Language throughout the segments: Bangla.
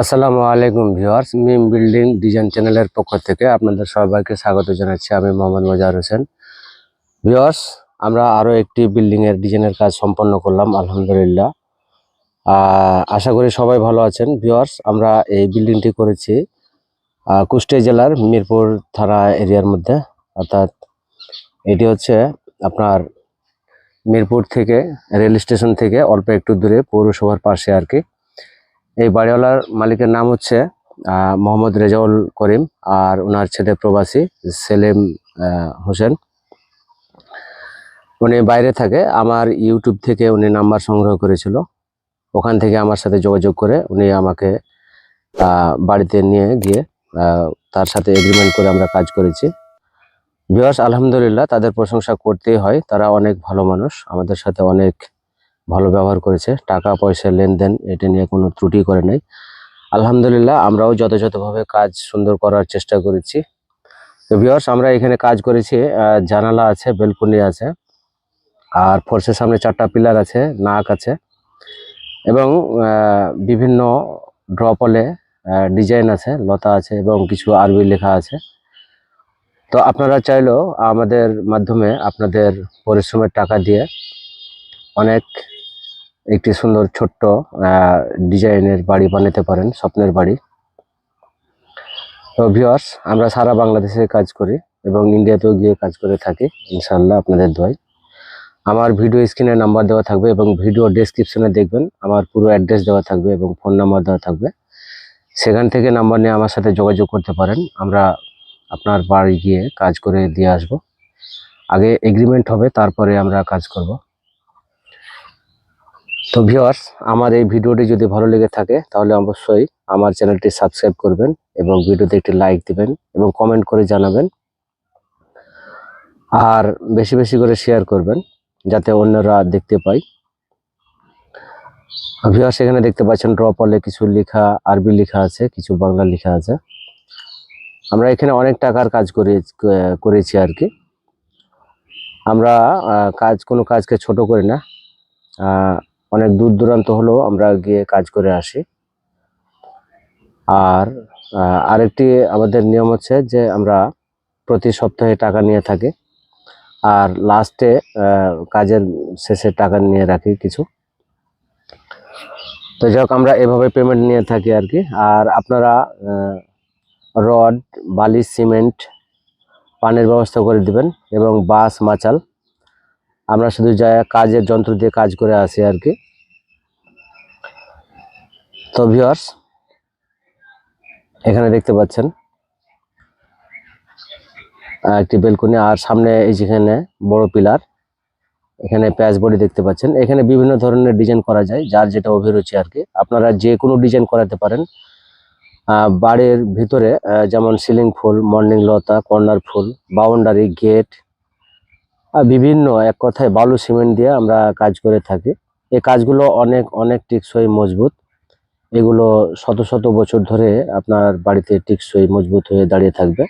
আসসালামু আলাইকুম ভিউয়ার্স, মিম বিল্ডিং ডিজাইন চ্যানেলের পক্ষ থেকে আপনাদের সবাইকে স্বাগত জানাচ্ছি। আমি মোহাম্মদ মজার হোসেন। ভিউয়ার্স, আমরা আরও একটি বিল্ডিংয়ের ডিজাইনের কাজ সম্পন্ন করলাম, আলহামদুলিল্লাহ। আশা করি সবাই ভালো আছেন। ভিউয়ার্স, আমরা এই বিল্ডিংটি করেছি কুষ্টিয়া জেলার মিরপুর থানা এরিয়ার মধ্যে, অর্থাৎ এটি হচ্ছে আপনার মিরপুর থেকে, রেল স্টেশন থেকে অল্প একটু দূরে পৌরসভার পাশে আর কি। এই বাড়িওয়ালার মালিকের নাম হচ্ছে মোহাম্মদ রেজাউল করিম আর ওনার ছেলে প্রবাসী সেলিম হোসেন। উনি বাইরে থাকে। আমার ইউটিউব থেকে উনি নাম্বার সংগ্রহ করেছিল। ওখান থেকে আমার সাথে যোগাযোগ করে উনি আমাকে বাড়িতে নিয়ে গিয়ে তার সাথে এগ্রিমেন্ট করে আমরা কাজ করেছি। বিহাস আলহামদুলিল্লাহ, তাদের প্রশংসা করতেই হয়। তারা অনেক ভালো মানুষ। আমাদের সাথে অনেক ভালো ব্যবহার করেছে। টাকা, পয়সা, লেনদেন, এটা নিয়ে কোনো ত্রুটি করে নাই। আলহামদুলিল্লাহ, আমরাও যথাযথভাবে কাজ সুন্দর করার চেষ্টা করেছি। তো ভিওর্স আমরা এখানে কাজ করেছি। জানালা আছে বেলকনি আছে, আর ফোর্সের সামনে চারটা পিলার আছে, নাক আছে, এবং বিভিন্ন ড্রপলে ডিজাইন আছে, লতা আছে, এবং কিছু আরবি লেখা আছে। তো আপনারা চাইলেও আমাদের মাধ্যমে আপনাদের পরিশ্রমের টাকা দিয়ে অনেক একটি সুন্দর ছোট্ট ডিজাইনের বাড়ি বানাতে পারেন, স্বপ্নের বাড়ি। তো ভিউয়ার্স আমরা সারা বাংলাদেশে কাজ করি এবং ইন্ডিয়াতেও গিয়ে কাজ করে থাকি ইনশাল্লাহ আপনাদের দোয়াই আমার ভিডিও স্ক্রিনে নাম্বার দেওয়া থাকবে এবং ভিডিও ডেসক্রিপশনে দেখবেন, আমার পুরো অ্যাড্রেস দেওয়া থাকবে এবং ফোন নাম্বার দেওয়া থাকবে। সেখান থেকে নাম্বার নিয়ে আমার সাথে যোগাযোগ করতে পারেন, আমরা আপনার বাড়ি গিয়ে কাজ করে দিয়ে আসব। আগে এগ্রিমেন্ট হবে, তারপরে আমরা কাজ করব। তো ভিওয়ার্স আমার এই ভিডিওটি যদি ভালো লেগে থাকে, তাহলে অবশ্যই আমার চ্যানেলটি সাবস্ক্রাইব করবেন এবং ভিডিওতে একটি লাইক দিবেন এবং কমেন্ট করে জানাবেন। আর বেশি বেশি করে শেয়ার করবেন, যাতে অন্যরা দেখতে পায় ভিওয়ার্স এখানে দেখতে পাচ্ছেন ড্রপলে কিছু লেখা, আরবি লেখা আছে, কিছু বাংলা লেখা আছে। আমরা এখানে অনেক টাকার কাজ করে, করেছি আর কি। আমরা কাজ, কোনো কাজকে ছোট করি না। অনেক দূর দূরান্ত হলেও আমরা গিয়ে কাজ করে আসি। আর আরেকটি আমাদের নিয়ম হচ্ছে যে আমরা প্রতি সপ্তাহে টাকা নিয়ে থাকি। আর লাস্টে কাজের শেষে টাকা নিয়ে রাখি কিছু। তো যাই আমরা এভাবে পেমেন্ট নিয়ে থাকি আর কি। আর আপনারা রড, বালি, সিমেন্ট, পানির ব্যবস্থা করে দিবেন এবং বাস মাচাল। আমরা শুধু যা কাজের যন্ত্র দিয়ে কাজ করে আসি আর কি। তো ভিউয়ার্স এখানে দেখতে পাচ্ছেন একটি বেলকনি আর সামনে এই যেখানে বড় পিলার, এখানে প্যাচ বডি দেখতে পাচ্ছেন। এখানে বিভিন্ন ধরনের ডিজাইন করা যায়, যার যেটা অভিরুচি আর কি। আপনারা যে কোনো ডিজাইন করাতে পারেন। বাড়ির ভিতরে যেমন সিলিং ফুল মর্নিং লতা কর্নার ফুল বাউন্ডারি গেট আর বিভিন্ন এক কথায় বালু সিমেন্ট দিয়ে আমরা কাজ করে থাকি। এই কাজগুলো অনেক অনেক টিকসই মজবুত। এগুলো শত শত বছর ধরে আপনার বাড়িতে টিকসই মজবুত হয়ে দাঁড়িয়ে থাকবে।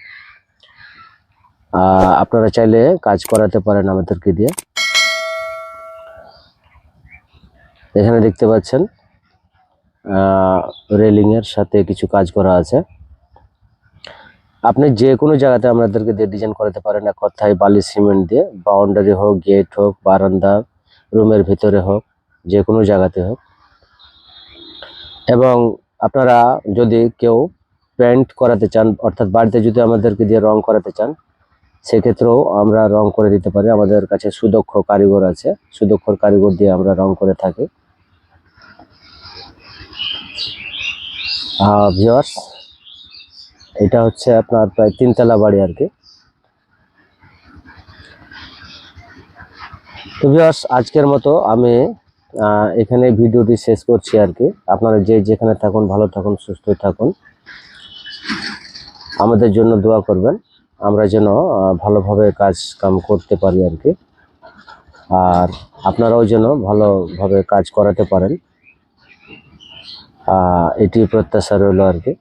আপনারা চাইলে কাজ করাতে পারেন আমাদেরকে দিয়ে। এখানে দেখতে পাচ্ছেন রেলিং এর সাথে কিছু কাজ করা আছে। আপনি যে কোনো জায়গাতে আমাদেরকে দিয়ে ডিজাইন করাতে পারেন, এক কথায় বালি সিমেন্ট দিয়ে বাউন্ডারি হোক গেট হোক, বারান্দা রুমের ভিতরে হোক, যে কোনো জায়গাতে হোক। এবং আপনারা যদি কেউ পেন্ট করাতে চান, অর্থাৎ বাড়িতে যদি আমাদেরকে দিয়ে রং করাতে চান, সেক্ষেত্রেও আমরা রং করে দিতে পারি। আমাদের কাছে সুদক্ষ কারিগর আছে। সুদক্ষ কারিগর দিয়ে আমরা রং করে থাকি। ভিওয়ার্স এটা হচ্ছে আপনার প্রায় তিনতলা বাড়ি আর কি। তো ভিওয়ার্স আজকের মতো আমি এখানে ভিডিওটি শেষ করছি আর কি। আপনারা যে যেখানে থাকুন, ভালো থাকুন, সুস্থ থাকুন। আমাদের জন্য দোয়া করবেন। আমরা যেন ভালোভাবে কাজ কাম করতে পারি আর কি। আর আপনারাও যেন ভালোভাবে কাজ করাতে পারেন। এটি প্রত্যাশা রইল আর কি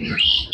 Yes.